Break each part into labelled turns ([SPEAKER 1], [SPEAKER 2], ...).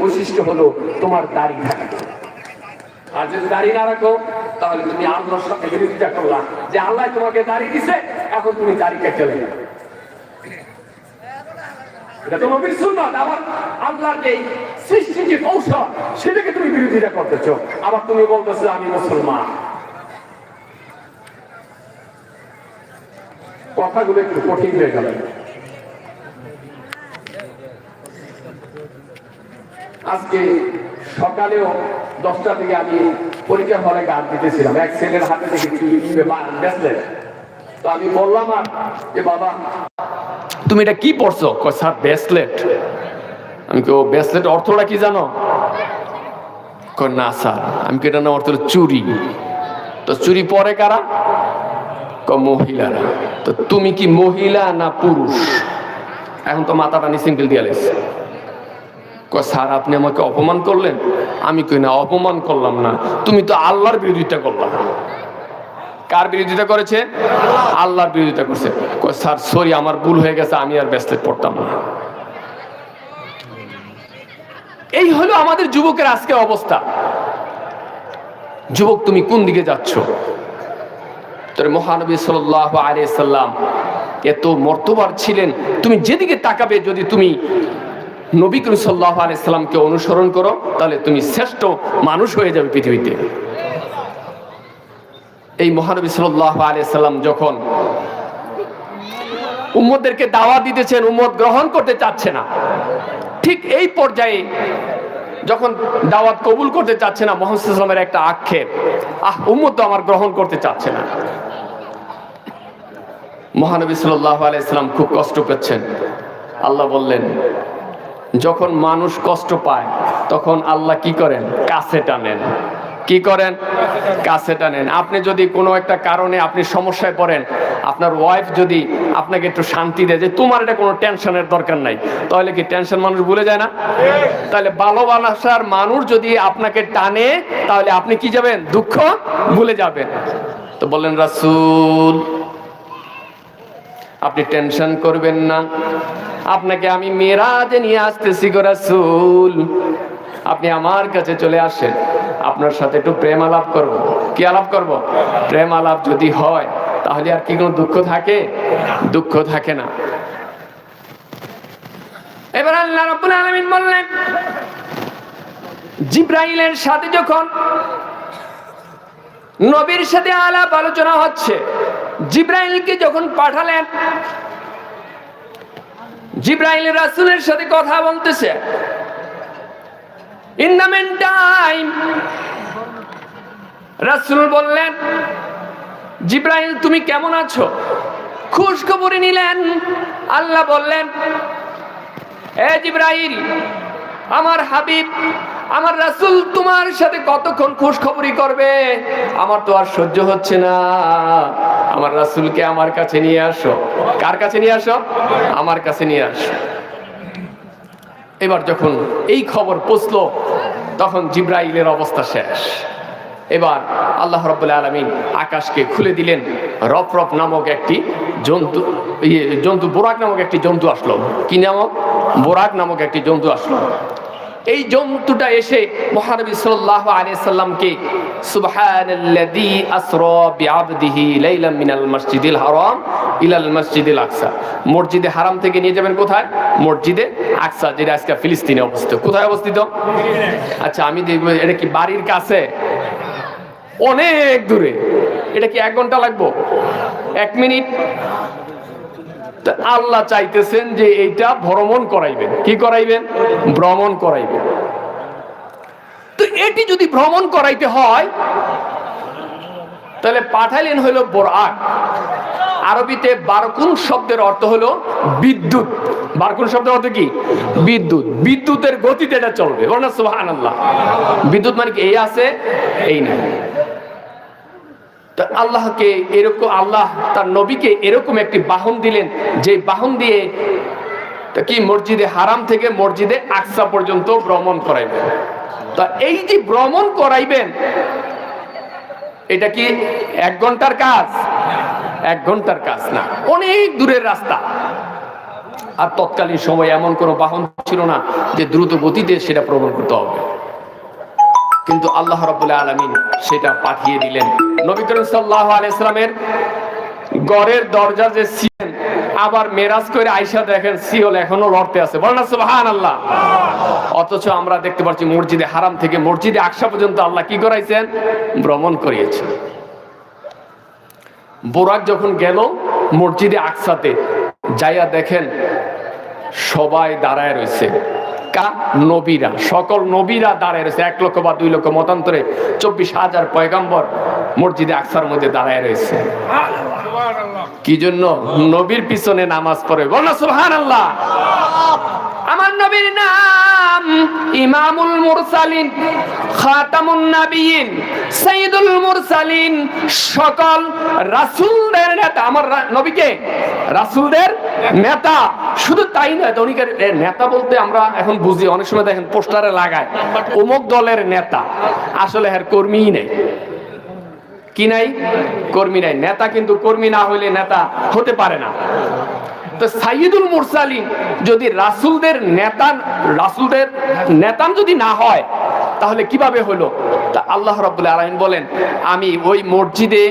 [SPEAKER 1] বৈশিষ্ট্য হলো তোমার দাড়ি থাকা আর যদি দাড়ি না রাখো, তাহলে তুমি আল্লাহর সাথে বিরোধিতা যে আল্লাহ তোমাকে দিছে, এখন তুমি সেটাকে তুমি বিরোধিতা করতেছো। আবার তুমি বলতেছো, আমি মুসলমান। কথাগুলো একটু কঠিন হয়ে গেল। আজকে সকালেও দশটা থেকে আমি পরীক্ষা হলে গান দিতেছিলাম। এক ছেলের হাতে থেকে ব্যাসলেট তো আমি বললাম, আর যে বাবা, তুমি এটা কি পড়ছো? স্যার ব্যাসলেট আমি কি ও ব্যাসলেট অর্থটা কি জানো? না, স্যার, আমি কি এটা না, অর্থ চুরি। তো চুরি পরে কারা? মহিলারা। তো তুমি কি মহিলা না পুরুষ? এখন তো মাথাটা নিসিঙ্গেল দিয়ে লেছে কয় স্যার, আপনি আমাকে অপমান করলেন? আমি কই, না, অপমান করলাম না। তুমি তো আল্লাহর বিরোধিতা করলাম কার বিরোধিতা করেছে? আল্লাহর বিরোধিতা করছে। স্যার, সরি, আমার ভুল হয়ে গেছে, আমি আর ব্যস্ত পড়তাম না। এই হলো আমাদের যুবকের আজকের অবস্থা। যুবক, তুমি কোন দিকে যাচ্ছ? মহানবী সাল্লাহ আলিয়াল্লাম এত মর্তবার ছিলেন। তুমি যেদিকে তাকাবে, যদি তুমি নবী করিম সাল্লাহ আলাইসাল্লামকে অনুসরণ করো, তাহলে তুমি শ্রেষ্ঠ মানুষ হয়ে যাবে পৃথিবীতে। এই মহানবী সাল্লাহ আলাইসাল্লাম যখন উম্মদেরকে দাওয়া দিতেছেন, উম্মত গ্রহণ করতে চাচ্ছে না। ঠিক এই পর্যায়ে যখন দাওয়াত কবুল করতে চাচ্ছে না, মোহাম্মদ ইসলামের একটা আক্ষেপ, আহ, উম্মত তো আমার গ্রহণ করতে চাচ্ছে না। মহানবী সাল্লাহ আলাইসাল্লাম খুব কষ্ট পেচ্ছেন আল্লাহ বললেন যখন মানুষ কষ্ট পায়, তখন আল্লাহ কি করেন? কাছে টানেন। কি করেন? কাছে টানেন। আপনি যদি কোনো একটা কারণে আপনি সমস্যায় পড়েন, আপনার ওয়াইফ যদি আপনাকে একটু শান্তি দেয় যে, তোমার এটা কোনো টেনশনের দরকার নাই। তাহলে কি টেনশন মানুষ ভুলে যায় না? তাহলে ভালোবাসার মানুষ যদি আপনাকে টানে, তাহলে আপনি কি যাবেন? দুঃখ ভুলে যাবেন। তো বললেন রাসূল আপনি টেনশন করবেন না। আপনাকে আমি মেরাজে নিয়ে আসতেছি গো রাসূল। আপনি আমার কাছে চলে আসেন। আপনার সাথে একটু প্রেম আলাপ করব। কি আলাপ করব? প্রেম আলাপ যদি হয়, তাহলে আর কি কোনো দুঃখ থাকে? দুঃখ থাকে না। এবার আল্লাহ রাব্বুল আলামিন বললেন, জিব্রাইলের সাথে যখন নবীর সাথে আলাপ আলোচনা হচ্ছে জিব্রাইলকে যখন পাঠালেন, জিব্রাইল রাসূলের সাথে কথা বলতেছে ইন দ্য মেন টাইম রাসূল বললেন, জিব্রাইল, তুমি কেমন আছো? খুশ খবরে নিলেন। আল্লাহ বললেন, এ জিব্রাইল, আমার হাবিব, আমার রাসূল তোমার সাথে কতক্ষণ খুশ খবরই করবে? আমার তো আর সহ্য হচ্ছে না। আমার রাসূলকে আমার কাছে নিয়ে আসো। কার কাছে নিয়ে আসো? আমার কাছে নিয়ে আসো। এবার যখন এই খবর পৌঁছলো, তখন জিব্রাইলের অবস্থা শেষ। এবার আল্লাহ রব্বুল আলমিন আকাশকে খুলে দিলেন। রপ রপ নামক একটি জন্তু ইয়ে জন্তু বোরাক নামক একটি জন্তু আসলো। কি নামক? বোরাক নামক একটি জন্তু আসলো। এই জন্তুটা এসে মহানবী সাল্লাল্লাহু আলাইহি সাল্লামকে মসজিদে হারাম থেকে নিয়ে যাবেন কোথায়? মসজিদে যেটা আজকে ফিলিস্তিনে অবস্থিত। কোথায় অবস্থিত? আচ্ছা আমি এটা কি বাড়ির কাছে? অনেক দূরে। এটা কি এক ঘণ্টা লাগবো? এক মিনিট? আল্লাহ চাইতেছেন যে এইটা ভ্রমণ করাইবেন। কি করাইবেন? ভ্রমণ করাইবেন। তো এটি যদি ভ্রমণ করাইতে হয়, তাহলে পাঠাইলেন হলো বোরাক আরবিতে বারকুন শব্দের অর্থ হলো বিদ্যুৎ। বারকুন শব্দের অর্থ কি? বিদ্যুৎ। বিদ্যুতের গতিতে এটা চলবে। বল না সুহান আল্লাহ বিদ্যুৎ মানে কি? এই আছে, এই না তা আল্লাহকে এরকম, আল্লাহ তার নবীকে এরকম একটি বাহন দিলেন, যে বাহন দিয়ে কি মসজিদে হারাম থেকে মসজিদে আকসা পর্যন্ত ভ্রমণ করাইবেন। তা এই যে ভ্রমণ করাইবেন, এটা কি এক ঘণ্টার কাজ? এক ঘণ্টার কাজ না, অনেক দূরের রাস্তা। আর তৎকালীন সময় এমন কোনো বাহন ছিল না যে দ্রুত গতিতে সেটা প্রবণ করতে হবে। কিন্তু আল্লাহ রবুল্লাহ আলমিন সেটা পাঠিয়ে দিলেন। নবী করিম সাল্লাহ আলাইসলামের গড়ের দরজা যে আবার মেরাজ করে আইসা দেখেন সিওল এখনও লড়তে আছে। বলেন আল্লাহ অথচ আমরা দেখতে পাচ্ছি মসজিদে হারাম থেকে মসজিদে আকসা পর্যন্ত আল্লাহ কি করাইছেন? ভ্রমণ করিয়েছেন। বোরাক যখন গেল মসজিদে আকসাতে, যাইয়া দেখেন সবাই দাঁড়ায় রয়েছে। কা নবীরা। সকল নবীরা দাঁড়ায় রয়েছে। এক লক্ষ বা দুই লক্ষ মতান্তরে চব্বিশ হাজার পয়গাম্বর মসজিদে আকসার মধ্যে দাঁড়ায় রয়েছে। কি জন্য? নবীর পিছনে নামাজ পড়ে। বলো সুহান আল্লাহ আমার নবীর নাম। ইমামুল মুরসালিন, খাতামুন নাবিয়িন, সাইয়্যিদুল মুরসালিন, সকল রাসূলদের নেতা। আমার নবীকে? রাসূলদের নেতা। শুধু তাই নয় ধনিকের নেতা বলতে আমরা এখন বুঝি, অনেক সময় দেখেন পোস্টারে লাগায়, অমুক দলের নেতা। আসলে এর কর্মীই নেই। কি নাই? কর্মী নাই। নেতা কিন্তু কর্মী না হইলে নেতা হতে পারে না। সাইয়দুল মুরসালিন যদি রাসূলদের রাসূলদের নেতান যদি না হয়, তাহলে কীভাবে হলো? তা আল্লাহ বলেন, আমি ওই মসজিদে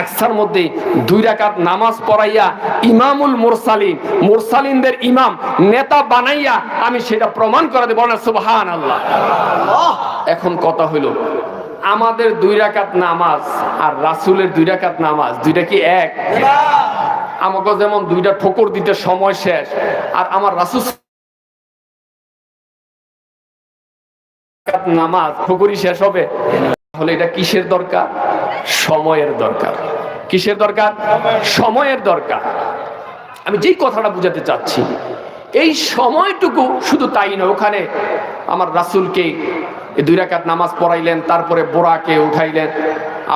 [SPEAKER 1] আকসার মধ্যে দুই রাকাত নামাজ পড়াইয়া ইমামুল মুরসালিন, মুরসালিনদের ইমাম নেতা বানাইয়া আমি সেটা প্রমাণ করে দেব। না সুবহান আল্লাহ এখন কথা হইল আমাদের দুই রাকাত নামাজ আর রাসূলের দুই রাকাত নামাজ দুইটা কি এক? আমাকে যেমন দুইটা ঠোকর দিতে সময় শেষ, আর আমার রাসুস নামাজ ঠোকরই শেষ হবে, তাহলে এটা কিসের দরকার? সময়ের দরকার। কিসের দরকার? সময়ের দরকার। আমি যেই কথাটা বুঝাতে চাচ্ছি এই সময়টুকু শুধু তাই নয়, ওখানে আমার রাসূলকে দুই রাকাত নামাজ পড়াইলেন, তারপরে বোরাকে উঠাইলেন,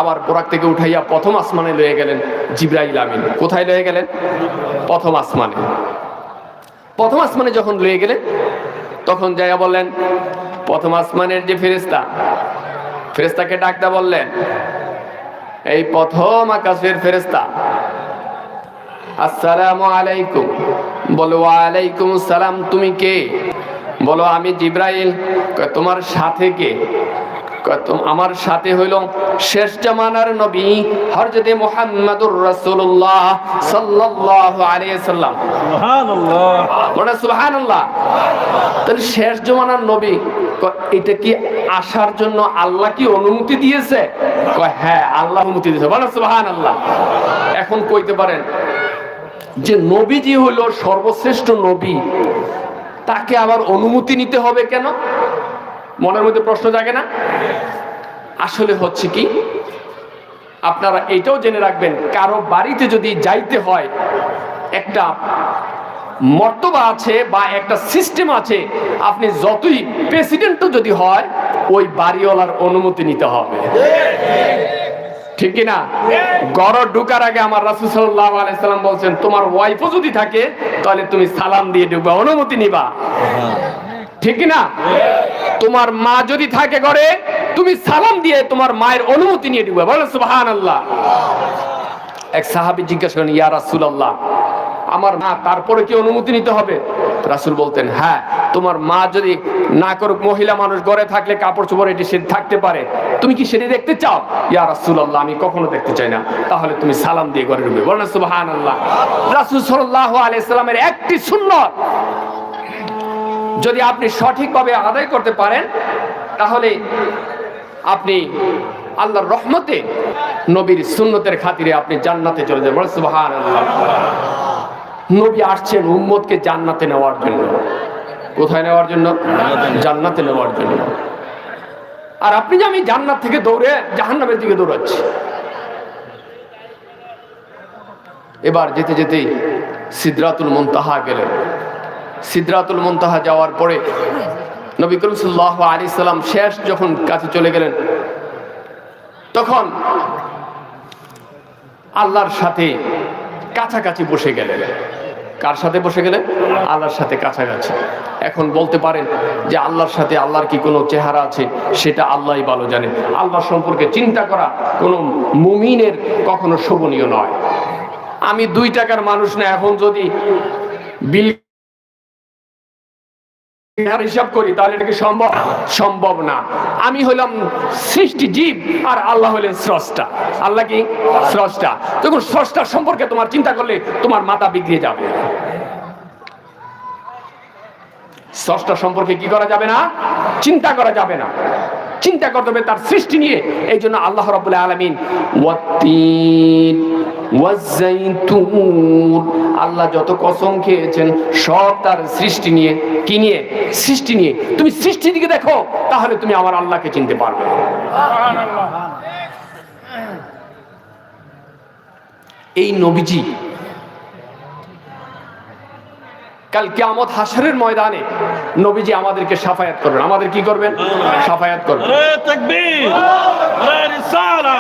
[SPEAKER 1] আবার বোরাক থেকে উঠাইয়া প্রথম আসমানে লয়ে গেলেন জিব্রাইল আমিন। কোথায় লয়ে গেলেন? প্রথম আসমানে। প্রথম আসমানে যখন লয়ে গেলেন, তখন যাইয়া বললেন, প্রথম আসমানের যে ফেরেস্তা ফেরেস্তাকে ডাকতে বললেন, এই প্রথম আকাশের ফেরেস্তা আসসালামু আলাইকুম। বলো ওয়ালাইকুম সালাম তুমি কে? বলো আমি জিব্রাইল। তোমার সাথে কে? আমার সাথে হইল শেষ জামানার নবী হরজতে মুহাম্মাদুর রাসূলুল্লাহ সাল্লাল্লাহু আলাইহি সাল্লাম।
[SPEAKER 2] সুবহানাল্লাহ।
[SPEAKER 1] বলে সুবহানাল্লাহ। তাহলে শেষ জমানার নবী এটা কি আসার জন্য আল্লাহ কি অনুমতি দিয়েছে? কয় হ্যাঁ আল্লাহ অনুমতি দিয়েছে। বলে সুবহানাল্লাহ। এখন কইতে পারেন যে নবীজি হলো সর্বশ্রেষ্ঠ নবী, তাকে আবার অনুমতি নিতে হবে কেন? মনের মধ্যে প্রশ্ন জাগে না? আসলে হচ্ছে কি, আপনারা এটাও জেনে রাখবেন, কারও বাড়িতে যদি যাইতে হয়, একটা মর্তবা আছে বা একটা সিস্টেম আছে, আপনি যতই প্রেসিডেন্টও যদি হয়, ওই বাড়িওয়ালার অনুমতি নিতে হবে। ঠিক না ঘর ঢুকার আগে আমার রাসুল সাল্লাহ আলাইসাল্লাম বলছেন, তোমার ওয়াইফও যদি থাকে, তাহলে তুমি সালাম দিয়ে ঢুকবা, অনুমতি নিবা। ঠিক না তোমার মা যদি থাকে ঘরে, তুমি সালাম দিয়ে তোমার মায়ের অনুমতি নিয়ে ঢুকবা। বলো সুবাহ আল্লাহ এক সাহাবি জিজ্ঞাসা করেন, ইয়া রাসুল আল্লাহ আমার মা, তারপরে কি অনুমতি নিতে হবে? রাসুল বলতেন হ্যাঁ তোমার মা যদি না করুক, মহিলা মানুষ ঘরে থাকলে কাপড় চোপড় এটি সে থাকতে পারে। তুমি কি সেটি দেখতে চাও? ইয়া রাসুল আল্লাহ আমি কখনো দেখতে চাই না। তাহলে তুমি সালাম দিয়ে ঘরে ঢুকবে। বলেন সুবহান আল্লাহ রাসুল সাল্লাহ আলাইসালামের একটি সুন্নত। যদি আপনি সঠিকভাবে আদায় করতে পারেন, তাহলে আপনি আল্লাহর রহমতে নবীর সুন্নতের খাতিরে আপনি জান্নাতে চলে যাবেন। সুবহান নবী আসছেন উম্মতকে জান্নাতে নেওয়ার জন্য। কোথায় নেওয়ার জন্য? জান্নাতে নেওয়ার জন্য। আর আপনি যে আমি জান্নাত থেকে দৌড়ে জাহান্নামের দিকে দৌড়াচ্ছি। এবার যেতে যেতেই সিদ্রাতুল মুনতাহা গেলেন। সিদ্রাতুল মুনতাহা যাওয়ার পরে নবী করিম সাল্লাহ আলী সাল্লাম শেষ যখন কাছে চলে গেলেন, তখন আল্লাহর সাথে কাছাকাছি বসে গেলেন। কার সাথে বসে গেলে? আল্লাহর সাথে কাছাকাছি এখন বলতে পারেন যে আল্লাহর সাথে আল্লাহর কি কোনো চেহারা আছে? সেটা আল্লাহই ভালো জানে। আল্লাহ সম্পর্কে চিন্তা করা কোনো মুমিনের কখনো শোভনীয় নয়। আমি দুই টাকার মানুষ না, এখন যদি বিল আর হিসাব করি, তাহলে এটাকে সম্ভব? সম্ভব না। আমি হলাম সৃষ্টি জীব আর আল্লাহ হলেন স্রষ্টা। আল্লাহ কি? স্রষ্টা। তখন স্রষ্টা সম্পর্কে তোমার চিন্তা করলে তোমার মাথা বিগড়ে যাবে। স্রষ্টা সম্পর্কে কি করা যাবে না? চিন্তা করা যাবে না। চিন্তা করতে হবে তার সৃষ্টি নিয়ে। এই জন্য আল্লাহ রবুল্লাহ আলমিন ওয়াজ্জাইতুন আল্লাহ যত কসম খেয়েছেন সব তার সৃষ্টি নিয়ে কি নিয়ে? সৃষ্টি নিয়ে। তুমি সৃষ্টি দিকে দেখো তাহলে তুমি আমার আল্লাহকে চিনতে পারবে। এই নবীজি কাল কিয়ামত হাসরের ময়দানে নবীজি আমাদেরকে সাফায়াত করবেন। আমাদের কি করবেন? সাফায়াত করবেন।
[SPEAKER 2] রে তাকবীর রে রিসালা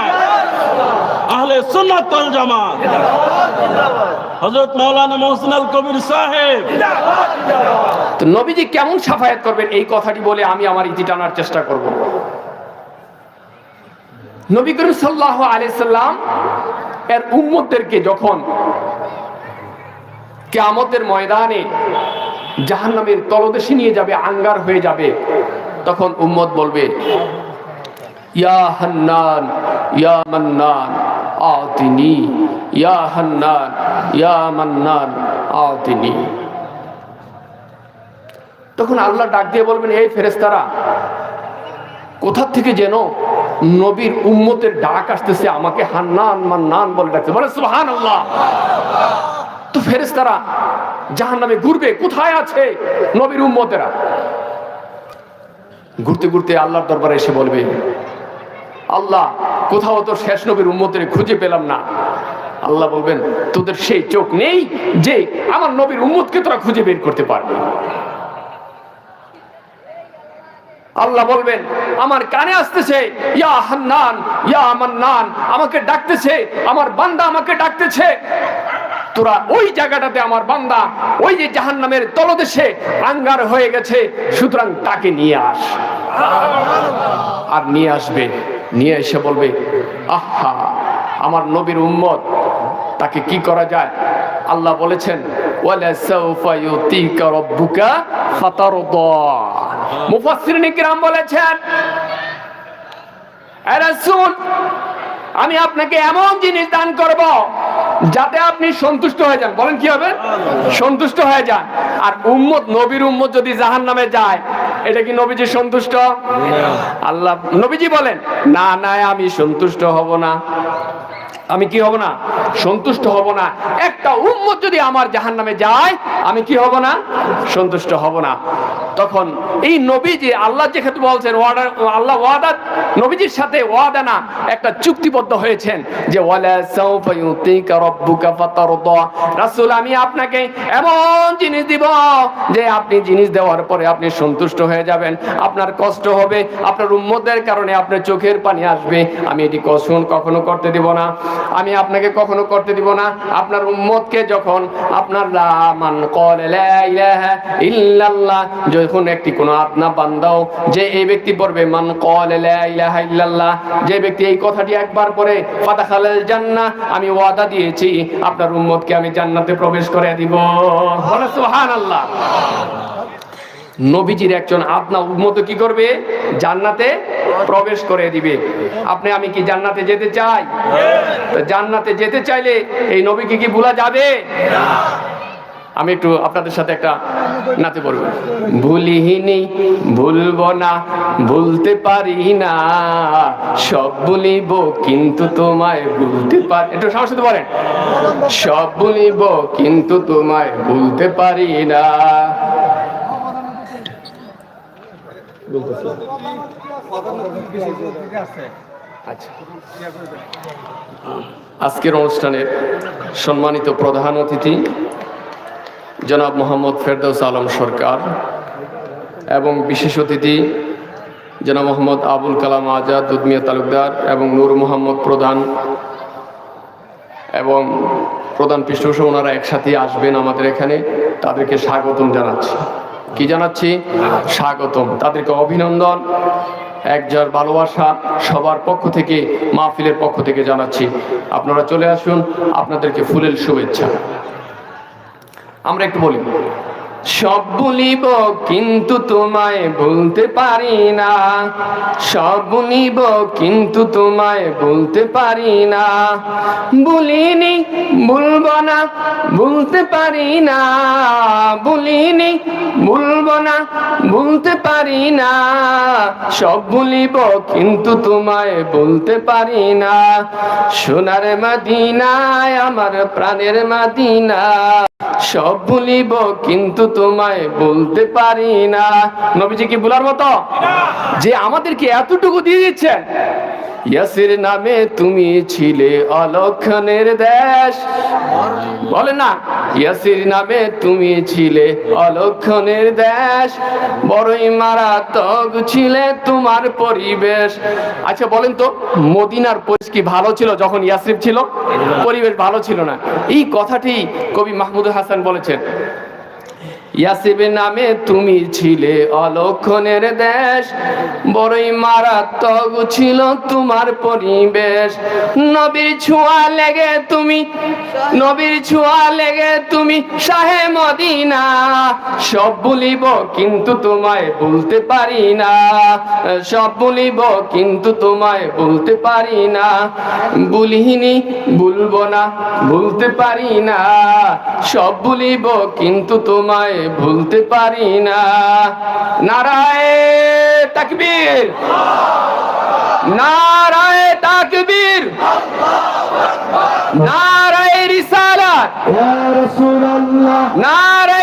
[SPEAKER 2] আহলে সুন্নাত ওয়াল জামাত। হযরত মাওলানা মুহসিন আল কবির সাহেব।
[SPEAKER 1] তো নবীজি কেমন সাফায়াত করবেন? এই কথাটি বলে আমি আমার ইতি টানার চেষ্টা করব। নবী করিম সাল্লাহ আলাইসাল্লাম এর উম্মতদেরকে যখন কেয়ামতের ময়দানে জাহান্নামের তলদেশে নিয়ে যাবে, আঙ্গার হয়ে যাবে। তখন উম্মত বলবে, ইয়া হান্নান, ইয়া মান্নান, আতিনি। ইয়া হান্নান, ইয়া মান্নান, আতিনি। তখন আল্লাহ ডাক দিয়ে বলবেন এই ফেরেস্তারা কোথা থেকে যেন নবীর উম্মতের ডাক আসতেছে, আমাকে হান্নান, মান্নান বলে ডাকছে। বলে সুহান আল্লাহ ফেরেস্তারা জাহান নামে ঘুরবে। কোথায় আছে নবীর উম্মতেরা? ঘুরতে ঘুরতে আল্লাহর দরবারে এসে বলবে, আল্লাহ, কোথাও তো শেষ নবীর উম্মতের খুঁজে পেলাম না। আল্লাহ বলবেন, তোদের সেই চোখ নেই যে আমার নবীর উম্মতকে তোরা খুঁজে বের করতে পারবে। আল্লাহ বলবেন, আমার কানে আসতেছে, ইয়া হান্নান, ইয়া মান্নান, আমাকে ডাকতেছে, আমার বান্দা আমাকে ডাকতেছে। তোরা ওই জায়গাটাতে আমার বান্দা, ওই যে জাহান্নামের তলদেশে আঙ্গার হয়ে গেছে, সুতরাং তাকে নিয়ে আস। আর নিয়ে আসবে, নিয়ে এসে বলবে, আহা, আমার নবীর উম্মত, তাকে কি করা যায়? আল্লাহ বলেছেন বলেছেন আমি আপনাকে এমন জিনিস দান করব যাতে আপনি সন্তুষ্ট হয়ে যান। বলেন কি হবে? সন্তুষ্ট হয়ে যান। আর উম্মত নবীর উম্মত যদি জাহান নামে যায় এটা কি নবীজি সন্তুষ্ট? আল্লাহ নবীজি বলেন না না আমি সন্তুষ্ট হব না। আমি কি হব না? সন্তুষ্ট হব না। একটা উম্মত যদি আমার জাহান নামে যায়, আমি কি হব না? সন্তুষ্ট হব না। তখন এই নবীজি আল্লাহ যে ক্ষেত্রে বলছেন, ওয়াদা, আল্লাহ ওয়াদা, নবীজির সাথে ওয়াদা না, একটা চুক্তিবদ্ধ হয়েছেন যে, ওয়ালা সাউফা ইউতিকা রাব্বুকা ফাতারদা। রাসূল, আমি আপনাকে এমন জিনিস দিব যে, আপনি জিনিস দেওয়ার পরে আপনি সন্তুষ্ট হয়ে যাবেন। আপনার কষ্ট হবে, আপনার উম্মতের কারণে আপনার চোখের পানি আসবে। আমি এটি কখন কখনো করতে দিব না। আমি আপনাকে কখনো করতে দিব না। আপনার উম্মতকে যখন আপনার যখন একটি কোনো আপনা বান্দাও যে এই ব্যক্তি পড়বে, মান ইলাহা ইল্লাল্লাহ যে ব্যক্তি এই কথাটি একবার পড়ে, ফাদাখালাল জান্নাহ আমি ওয়াদা দিয়েছি, আপনার উম্মতকে আমি জান্নাতে প্রবেশ করে দিব। সুবহানাল্লাহ। নবীজির একজন আপনা উম্মত কি করবে? জান্নাতে প্রবেশ করে দিবে। আপনি, আমি কি জান্নাতে যেতে চাই? জান্নাতে যেতে চাইলে এই নবীকে কি ভুলা যাবে? আমি একটু আপনাদের সাথে একটা নাতে বলব ভুলিহিনি, ভুলব না, ভুলতে পারি না। সব ভুলিব, কিন্তু তোমায় ভুলতে পারি একটু সাহস পারেন? সব ভুলিব, কিন্তু তোমায় ভুলতে পারি না। আচ্ছা। আজকের অনুষ্ঠানের সম্মানিত প্রধান অতিথি জনাব মোহাম্মদ ফেরদৌস আলম সরকার এবং বিশেষ অতিথি জনাব মোহাম্মদ আবুল কালাম আজাদ, দুধমিয়া তালুকদার এবং নূর মোহাম্মদ প্রধান এবং প্রধান পৃষ্ঠপোষক, ওনারা একসাথে আসবেন আমাদের এখানে। তাদেরকে স্বাগতম জানাচ্ছি। কি জানাচ্ছি? স্বাগতম। তাদেরকে অভিনন্দন। একজর ভালোবাসা সবার পক্ষ থেকে, মাহফিলের পক্ষ থেকে জানাচ্ছি। আপনারা চলে আসুন, আপনাদেরকে ফুলের শুভেচ্ছা। আমরা একটু বলি, সব বলিব কিন্তু তোমায় বলতে পারি না। সব বলিব কিন্তু তোমায় বলতে পারি না। বলিনি বলব না বলতে পারি না বলিনি বলব না বলতে পারি না, সব বলিব কিন্তু তোমায় বলতে পারি না। সোনার মাদিনায়, আমার প্রাণের মাদিনা সব ভুলিব কিন্তু তোমায় বলতে পারি না। নবীজি কি বলার মতো? যে আমাদেরকে এতটুকু দিয়ে দিচ্ছেন। ইয়াসির নামে তুমি ছিলে অলক্ষণের দেশ। বলে না। ইয়াসির নামে তুমি ছিলে অলক্ষণের দেশ, বড়ই মারাত্মক ছিলে তোমার পরিবেশ। আচ্ছা বলেন তো, মদিনার পরিবেশ কি ভালো ছিল যখন ইয়াসরিফ ছিল? পরিবেশ ভালো ছিল না। এই কথাটি কবি মাহমুদ হাসান বলেছেন। ইয়াসিব নামে তুমি ছিলে অলক্ষণের দেশ। বড়ই মারাত্মক ছিল তোমার পরিবেশ। নবীর ছোঁয়া লেগে তুমি, নবীর ছোঁয়া লেগে তুমি শাহে মদিনা। সব বলিব কিন্তু তোমায় বলতে পারি না। সব বলিব কিন্তু তোমায় বলতে পারি না। বলিনি বলব না, বলতে পারি না। সব বলিব কিন্তু তোমায় ভুলতে পারি না। নারায় তাকবীর। নারায় তাকবীর। নারায় রিসালাত। নারায়